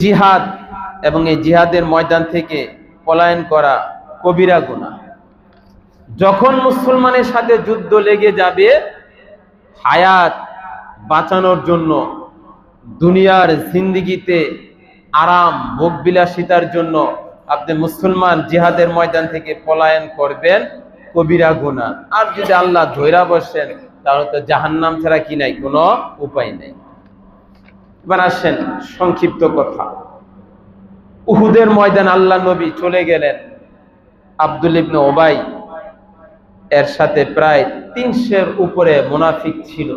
জিহাদ এবং এই জিহাদের ময়দান থেকে পলায়ন করা কবিরা গুনাহ যখন মুসলমানের সাথে যুদ্ধ লেগে যাবে, হায়াত বাঁচানোর জন্য, দুনিয়ার জিন্দিগিতে আরাম, ভোগবিলাসিতার জন্য আপনি মুসলমান জিহাদের ময়দান থেকে পলায়ন করবেন কবিরা গুণা। আর যদি আল্লাহ ধৈরা বসেন, তাহলে তো জাহান্নাম ছাড়া কি নাই? কোনো উপায় নেই। এবার সংক্ষিপ্ত কথা। উহুদের ময়দান আল্লাহ নবী চলে গেলেন আব্দুল ইবনে ওবাই। এর সাথে প্রায় তিনশের উপরে মুনাফিক ছিল।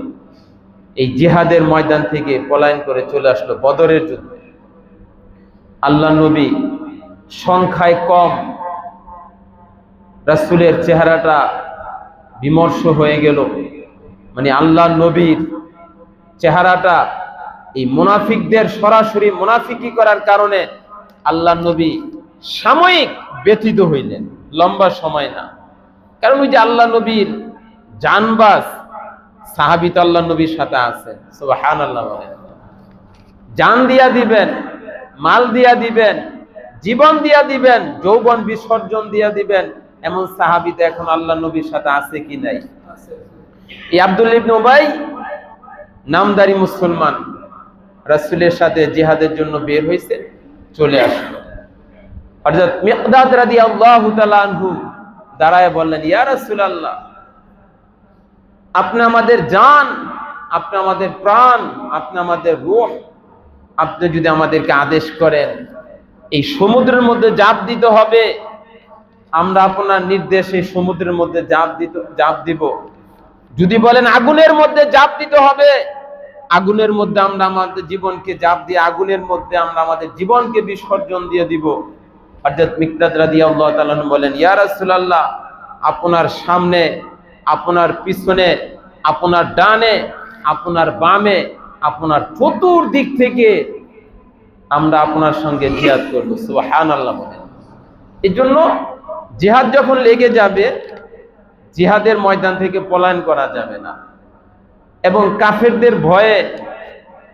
এই জিহাদের ময়দান থেকে পলায়ন করে চলে আসলো বদরের যুদ্ধ। আল্লাহ নবী সংখ্যায় কম রাসুলের চেহারাটা বিমর্ষ হয়ে গেল। মানে আল্লাহ নবীর চেহারাটা এই মুনাফিকদের সরাসরি মুনাফিকি করার কারণে আল্লাহ নবী সাময়িক ব্যথিত হইলেন, লম্বা সময় না। কারণ ওই যে আল্লাহ নবীর জানবাস সাহাবিত আল্লাহ নবীর সাথে আছে সুবহান আল্লাহ জান দিয়া দিবেন, মাল দিয়া দিবেন, জীবন দিয়া দিবেন, যৌবন বিসর্জন দিয়া দিবেন, এমন সাহাবিতে এখন আল্লাহ নবীর সাথে আছে কি নাই? এই আব্দুল ইবনে উবাই নামদারি মুসলমান। রাসূলের সাথে জিহাদের জন্য বের হয়েছে চলে আসলো। আদেশ করেন, এই সমুদ্রের মধ্যে জাপ দিতে হবে। আমরা আপনার নির্দেশে সমুদ্রের মধ্যে জাপ দিতে, জাপ দিব। যদি বলেন আগুনের মধ্যে জাপ দিতে হবে আগুনের মধ্যে আমরা আমাদের জীবনকে জাপ দিয়ে আগুনের মধ্যে আমরা আমাদের জীবনকে বিসর্জন দিয়ে দিব। হযরত মিকদাদ রাদিয়াল্লাহু তাআলা বলেন, ইয়া রাসূলুল্লাহ, আপনার সামনে, আপনার পিছনে, আপনার ডানে, আপনার বামে, আপনার চতুর্দিক থেকে আমরা আপনার সঙ্গে জিহাদ করব। সুবহানাল্লাহ বলেন। এই জন্য জিহাদ যখন লেগে যাবে, জিহাদের ময়দান থেকে পলায়ন করা যাবে না। এবং কাফেরদের ভয়ে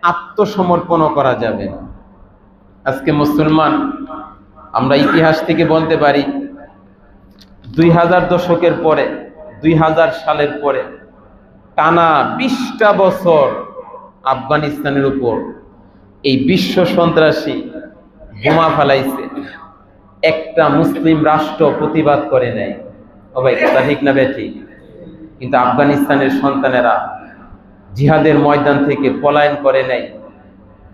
আত্মসমর্পণও করা যাবে। আজকে মুসলমান, আমরা ইতিহাস থেকে বলতে পারি, দুই হাজার দশকের পরে, দুই হাজার সালের পরে, টানা বিশটা বছর আফগানিস্তানের উপর এই বিশ্ব সন্ত্রাসী বোমা ফেলাইছে। একটা মুসলিম রাষ্ট্র প্রতিবাদ করে নেয়। ও ভাই ঠিক না ঠিক? কিন্তু আফগানিস্তানের সন্তানেরা জিহাদের ময়দান থেকে পলায়ন করে নাই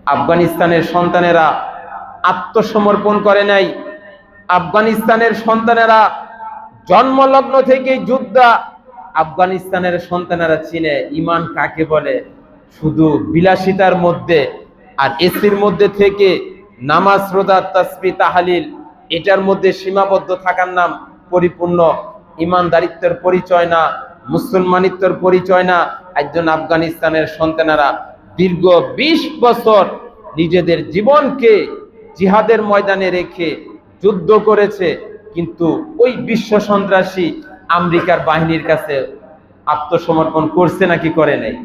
আফগানিস্তানের সন্তানেরা আত্মসমর্পণ করে নাই আফগানিস্তানের সন্তানেরা জন্মলগ্ন থেকে যুদ্ধা। আফগানিস্তানের সন্তানেরা চিনে, ইমান কাকে বলে? শুধু বিলাসিতার মধ্যে আর এসির মধ্যে থেকে নামাজ, রোজা তাসবি তাহালিল, এটার মধ্যে সীমাবদ্ধ থাকার নাম পরিপূর্ণ। ইমানদারিত্বের পরিচয় না। মুসলমানিত্বের পরিচয় না, একজন আফগানিস্তানের সন্তানেরা দীর্ঘ ২০ বছর নিজেদের জীবনকে জিহাদের ময়দানে রেখে যুদ্ধ করেছে, কিন্তু ওই বিশ্ব সন্ত্রাসী আমেরিকার বাহিনীর কাছে আত্মসমর্পণ করছে নাকি করে নাই?